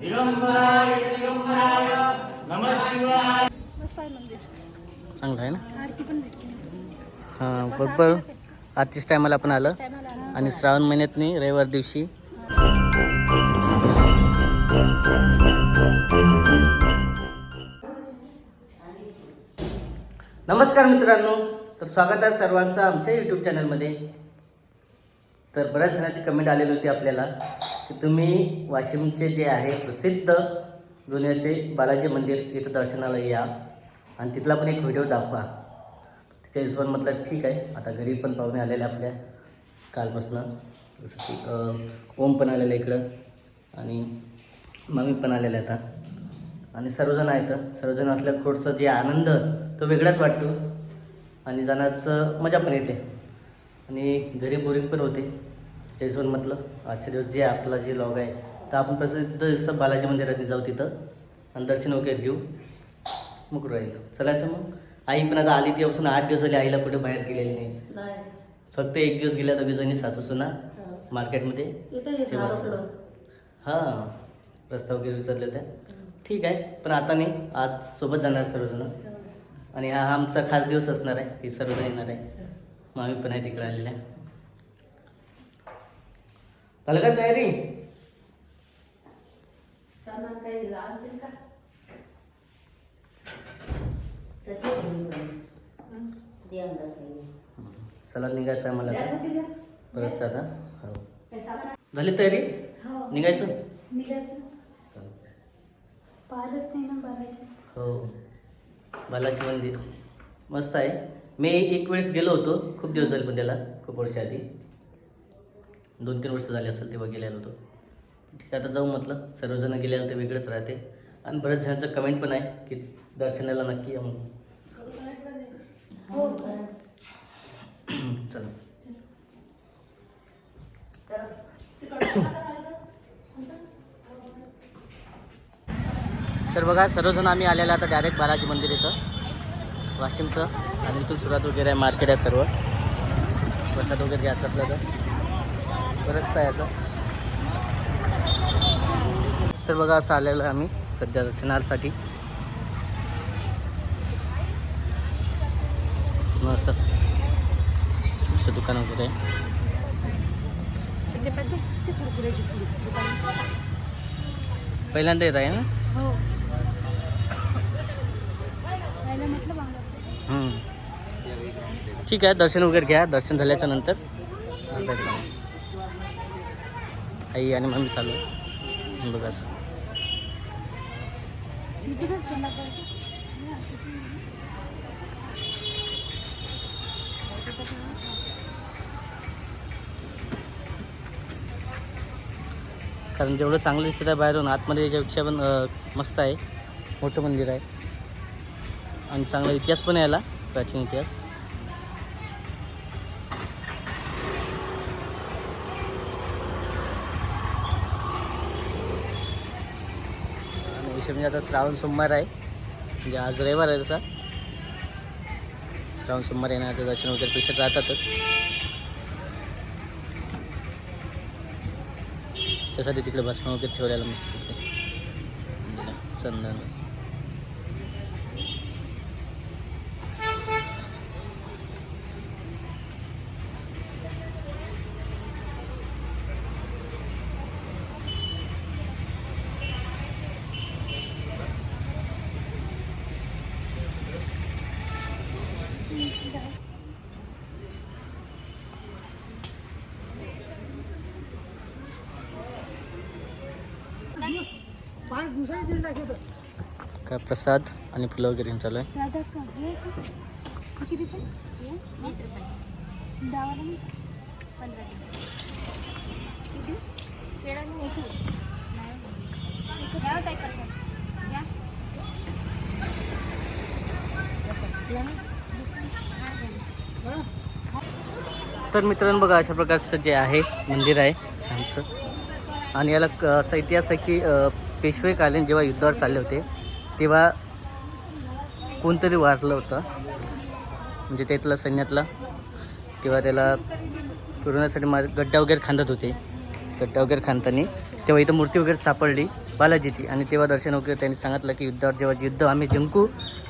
दिगंबराय दिगंबराय नमः शिवाय. मस्त आहे मंदिर चांगलं आहे ना? आरती पण भेटली. हां बरोबर. आजच्याच टायमाला आपण आलं. आणि श्रावण महिन्यात नाही रविवार दिवशी. नमस्कार मित्रांनो. तर स्वागत आहे सर्वांचं आमच्या यूट्यूब चॅनलमध्ये तर बऱ्याच जणांची कमेंट आलेली होती आपल्याला की तुम्ही वाशिमचे जे आहे प्रसिद्ध जुने असे बालाजी मंदिर इथं दर्शनाला या आणि तिथला पण एक व्हिडिओ दाखवा. त्याच्या हिशोबाने म्हटलं ठीक आहे आता घरी पण पाहुणे आलेले आपल्या कालपासनं. जसं की ओम पण आलेलं इकडं आणि मम्मी पण आलेल्या आता. आणि सर्वजण आहेत सर्वजण असल्या खोडचा जे आनंद तो वेगळाच वाटतो. आणि जाण्याचं मजा पण येते. आणि घरी बोरिंग पण होते. त्याच्या हिशोबाने म्हटलं आजच्या दिवस जे आपला जे लॉग आहे तर आपण प्रसिद्ध असं बालाजी मंदिरात जाऊ तिथं. आणि दर्शन वगैरे घेऊ. मग राहील. चलायचं मग? आई पण आता आली तेव्हापासून आठ दिवस झाले आईला कुठे बाहेर गेलेली नाही. फक्त एक दिवस गेल्या दोघी जणी सासू सुना मार्केटमध्ये. तेव्हाच हां रस्ता वगैरे विसरले होत्या ठीक आहे. पण आता नाही. आज सोबत जाणार सर्वजण. आणि हा हा आमचा खास दिवस असणार आहे. की सर्वजण येणार आहे. मामी पण आहे तिकडे आलेल्या. झालं का तयारी? चला निघायचं आहे मला परत आता हो. झाली तयारी? हो. निघायचं? हो. बालाजी मंदिर. मस्त आहे. मी एक वेळेस गेलो होतो खूप दिवस झाले पण त्याला खूप वर्ष आधी. दोन तीन वर्ष झाले असेल तेव्हा गेलेलो होतो. ठीक आहे आता जाऊ म्हटलं. सर्वजण गेल्याला ते वेगळंच राहते. आणि बऱ्याच जणांचं कमेंट पण आहे की दर्शनाला नक्की या म्हणून. चला. तर बघा सर्वजण आम्ही आलेला आता डायरेक्ट बालाजी मंदिर येतं वाशिमचं. आणि इथून सुरुवात वगैरे आहे मार्केट आहे सर्व. प्रसाद वगैरे घ्यायचं असलं तर. बरंचसं आहे असं. तर बघा असं आलेलं आम्ही सध्या दर्शनासाठी मग असं दुकान वगैरे आहे. पहिल्यांदा येत आहे ना हो खायला म्हटलं बांगला हम्म. ठीक आहे दर्शन वगैरे घ्या. दर्शन झाल्याच्यानंतर. आई आणि मम्मी चालू आहे. बघा कारण जेवढं चांगलं दिसत आहे बाहेरून आतमध्ये याच्यापेक्षा पण मस्त आहे. मोठं मंदिर आहे. आणि चांगला इतिहास पण यायला प्राचीन इतिहास. आणि विषय म्हणजे आता श्रावण सोमवार आहे. म्हणजे आज रविवार आहे तसा. श्रावण सोमवार येण्याचं दर्शन वगैरे पेशंट राहतातच. त्यासाठी तिकडे भस्म वगैरे ठेवलेलं मस्त तिकडे म्हणजे चंदन. काय प्रसाद आणि फुलं वगैरे घेऊन चालू आहे? तर मित्रांनो बघा अशा प्रकारचं जे आहे मंदिर आहे छानसं. आणि याला असा इतिहास आहे की पेशवेकालीन जेव्हा युद्धावर चालले होते तेव्हा कोणतरी वारलं होतं. म्हणजे त्यातला सैन्यातला तेव्हा त्याला फिरवण्यासाठी मा गड्डा वगैरे खांदत होते. गड्डा वगैरे खांदतानी तेव्हा इथं मूर्ती वगैरे सापडली बालाजीची. आणि तेव्हा दर्शन वगैरे त्यांनी सांगितलं की युद्धावर जेव्हा युद्ध आम्ही जिंकू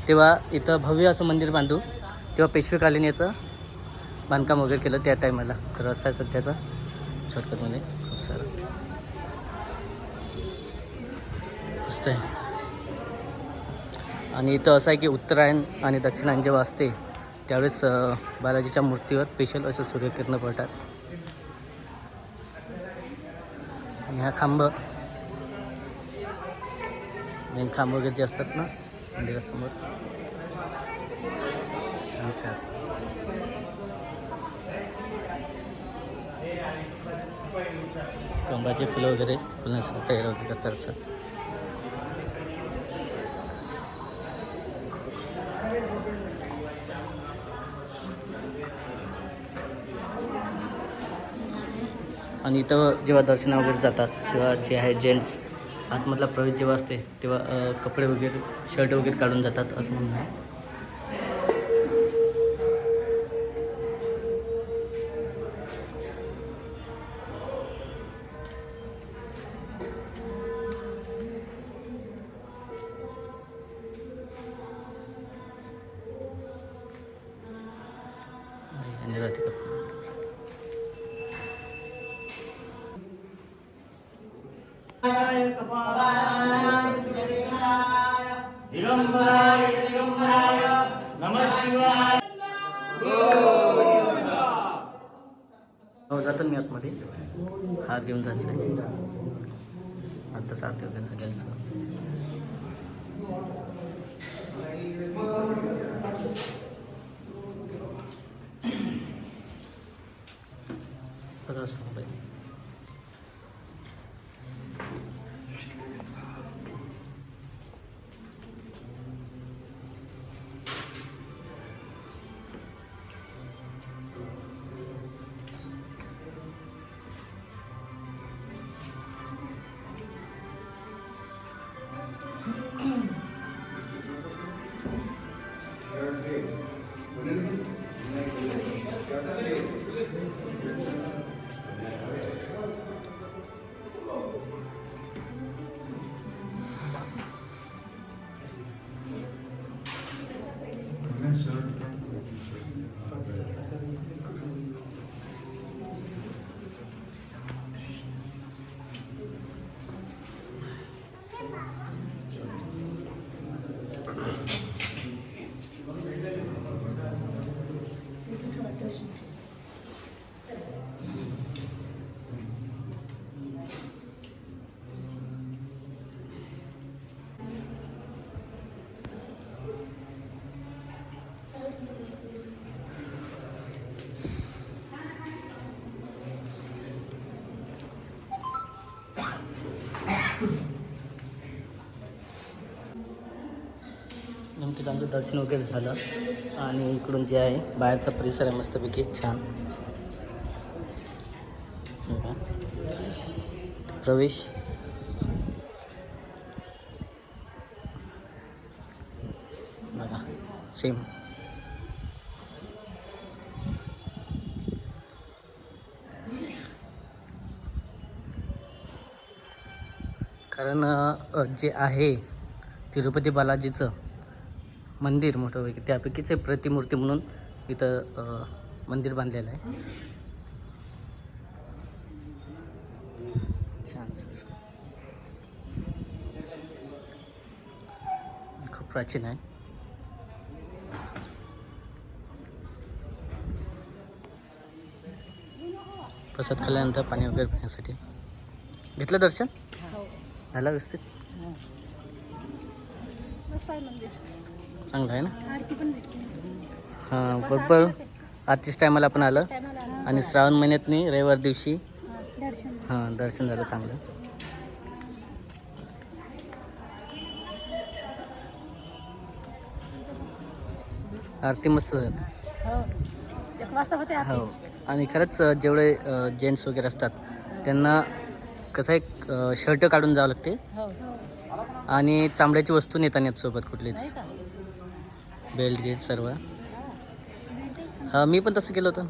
तेव्हा इथं भव्य असं मंदिर बांधू. तेव्हा पेशवेकालीन याचं बांधकाम वगैरे केलं त्या टायमाला तर असं आहे सध्याचा शॉर्टकटमध्ये खूप सारं. मस्त आहे आणि इथं असं आहे की उत्तरायण आणि दक्षिणायन जेव्हा असते त्यावेळेस बालाजीच्या मूर्तीवर स्पेशल असं सूर्यकिरणं पडतात. आणि हा खांब मेन खांब वगैरे जे असतात ना मंदिरासमोर. छानसे असं. कंबाचे फुलं वगैरे फुलांसाठी तयार वगैरे करतात आणि इथं जेव्हा दर्शना वगैरे जातात तेव्हा जे आहे जेंट्स आतमधला प्रवेश जेव्हा असते तेव्हा कपडे वगैरे शर्ट वगैरे काढून जातात असं म्हणणं आहे. दिगंबराय दिगंबराय. नमः शिवाय. हो जातो मी आतमध्ये. हात घेऊन जायचं आहे आता सारखे वगैरे सगळ्यांचं बघा Senator. नेमकं आमचं दर्शन वगैरे झालं. आणि इकडून जे आहे बाहेरचा परिसर आहे मस्तपैकी छान. प्रवेश. बघा सेम कारण जे आहे तिरुपती बालाजीचं मंदिर मोठं वगैरे त्यापैकीच एक प्रतिमूर्ती म्हणून इथं मंदिर बांधलेलं आहे. छान. खूप प्राचीन आहे. प्रसाद खाल्ल्यानंतर पाणी वगैरे पिण्यासाठी. घेतलं दर्शन? झालं व्यवस्थित? आहे मंदिर. चांगलं आहे ना? आरती पण भेटते. हां बरोबर. आजच्याच टायमाला आपण आलं. आणि श्रावण महिन्यातनी रविवार दिवशी. दर्शन हां दर्शन झालं चांगलं. आरती मस्त झाली. हो. हो. आणि खरंच जेवढे जेंट्स वगैरे असतात त्यांना कसं एक शर्ट काढून जावं लागते. हो. आणि चांबड्याची वस्तू नेता येत सोबत कुठलीच. नाही बेल्ट गेट सर्व. हां मी पण तसं केलं होतं.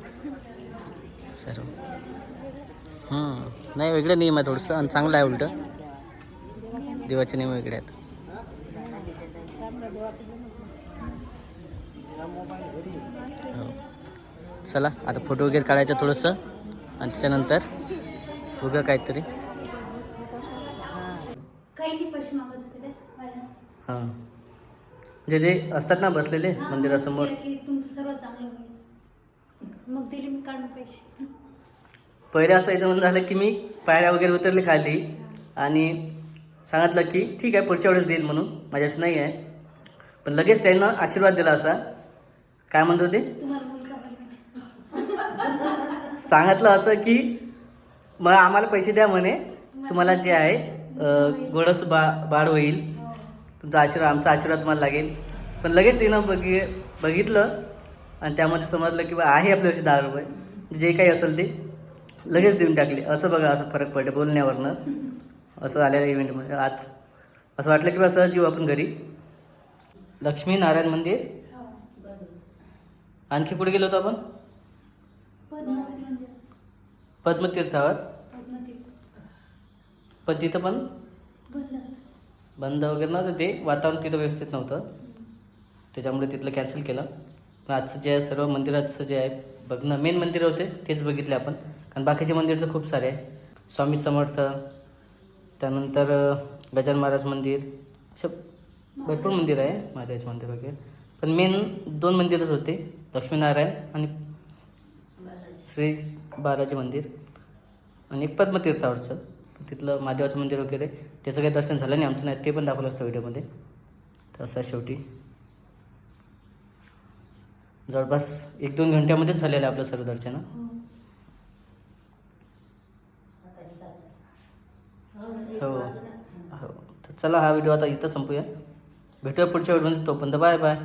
सर्व. नाही वेगळं नियम आहे थोडंसं आणि चांगलं आहे उलटं. देवाचे नियम वेगळे आहेत. हो. चला आता फोटो वगैरे काढायचं थोडंसं आणि त्याच्यानंतर बघूया काहीतरी. काही जे ते असतात ना बसलेले हा, मंदिरासमोर. ते की तुमचं सर्व चांगलं होईल. मग दिले मी काढून पैसे. पहिले असं याचं म्हणणं झालं की मी पायऱ्या वगैरे उतरले खाली आणि सांगितलं की ठीक आहे पुढच्या वेळेस देईल म्हणून. माझ्याच नाही आहे. पण लगेच त्यांना आशीर्वाद दिला असा. काय म्हणत होते? तुम्हाला मुलगा होईल म्हणे. सांगितलं असं की मग आम्हाला पैसे द्या म्हणे. तुम्हाला जे आहे अं, गोडस बा बाळ होईल. तुमचा आशीर्वाद आमचा आशीर्वाद तुम्हाला लागेल. पण लगेच तिनं बघि बघितलं आणि त्यामध्ये समजलं की बा आहे आपल्याशी दहा रुपये. जे काही असेल ते लगेच देऊन टाकले. असं बघा असं फरक पडते बोलण्यावरनं. असं झालेलं इव्हेंटमध्ये आज असं वाटलं की बा सहज जीव आपण घरी. लक्ष्मी नारायण मंदिर. आणखी कुठे गेलो होतो आपण? पद्मतीर्थावर पद्मातीर्थ. पण तिथं पण? बंद वगैरे नव्हतं ते. वातावरण तिथं व्यवस्थित नव्हतं. त्याच्यामुळे तिथलं कॅन्सल केलं. पण आजचं जे आहे सर्व मंदिराचं जे आहे बघणं मेन मंदिर होते तेच बघितले आपण. कारण बाकीचे मंदिर तर खूप सारे आहे स्वामी समर्थ त्यानंतर गजान महाराज मंदिर असं भरपूर मंदिर आहे महादेवाचे मंदिर वगैरे. पण मेन दोन मंदिरच होते लक्ष्मीनारायण आणि श्री बालाजी मंदिर. आणि एक पद्मतीर्थावरचं तिथलं महादेवाचं मंदिर वगैरे त्याचं काही दर्शन झालं नाही आमचं नाही ते पण दाखवलं असतं व्हिडिओमध्ये. तर असं शेवटी. जवळपास एक दोन घंट्यामध्येच झालेलं आहे आपलं सर्व दर्शन. हो हो. तर चला हा व्हिडिओ आता इथं संपूया. भेटूया पुढच्या व्हिडिओमध्ये तोपर्यंत बाय बाय.